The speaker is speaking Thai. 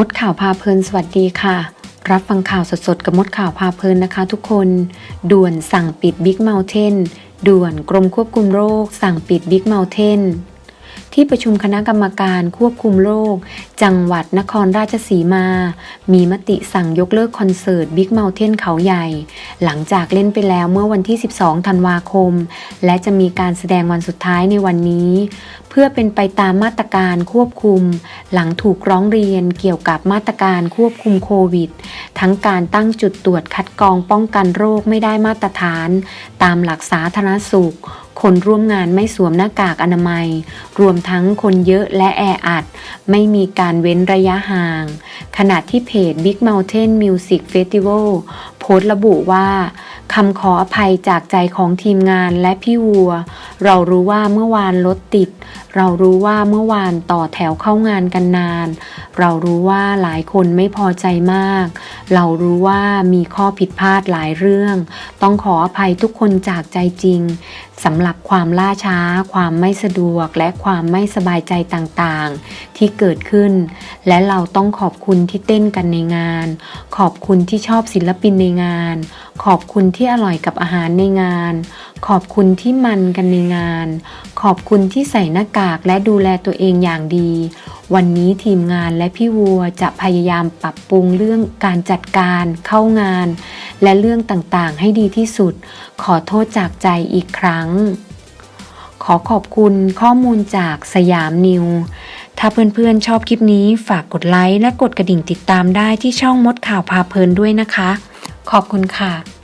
มดข่าวพาเพลินสวัสดีค่ะ รับฟังข่าวสดๆ กับมดข่าวพาเพลินนะคะทุกคน ด่วนสั่งปิดบิ๊กเมลเทนด่วนกรมควบคุมโรค สั่งปิดบิ๊กเมลเทนที่ประชุมคณะกรรมการควบคุมโรค จังหวัดนครราชสีมา มีมติสั่งยกเลิกคอนเสิร์ตบิ๊กเมลเทนเขาใหญ่ หลังจากเล่นไปแล้วเมื่อวันที่ 12 ธันวาคม และจะมีการแสดงวันสุดท้ายในวันนี้ เพื่อเป็นไปตามมาตรการควบคุม หลังถูกร้องเรียนเกี่ยวกับมาตรการควบคุมโควิด ทั้งการตั้งจุดตรวจคัดกรองป้องกันโรคไม่ได้มาตรฐาน ตามหลักสาธารณสุขคนร่วมงานไม่สวมหน้ากากอนามัย รวมทั้งคนเยอะและแออัด ไม่มีการเว้นระยะห่าง ขณะที่เพจ Big Mountain Music Festival พสต์ระบุว่าคำขออภัยจากใจของทีมงานและพี่วัว เรารู้ว่าเมื่อวานรถติด เรารู้ว่าเมื่อวานต่อแถวเข้างานกันนาน เรารู้ว่าหลายคนไม่พอใจมาก เรารู้ว่ามีข้อผิดพลาดหลายเรื่อง ต้องขออภัยทุกคนจากใจจริงสำหรับความล่าช้า ความไม่สะดวก และความไม่สบายใจต่างๆ ที่เกิดขึ้น และเราต้องขอบคุณที่เต้นกันในงาน ขอบคุณที่ชอบศิลปินในงาน ขอบคุณที่อร่อยกับอาหารในงาน ขอบคุณที่มันกันในงาน ขอบคุณที่ใส่หน้ากากและดูแลตัวเองอย่างดี วันนี้ทีมงานและพี่วัวจะพยายามปรับปรุงเรื่องการจัดการเข้างาน และเรื่องต่างๆ ให้ดีที่สุด ขอโทษจากใจอีกครั้ง ขอขอบคุณข้อมูลจากสยามนิวถ้าเพื่อนๆชอบคลิปนี้ฝากกดไลค์และกดกระดิ่งติดตามได้ที่ช่องมดข่าวพาเพลินด้วยนะคะ ขอบคุณค่ะ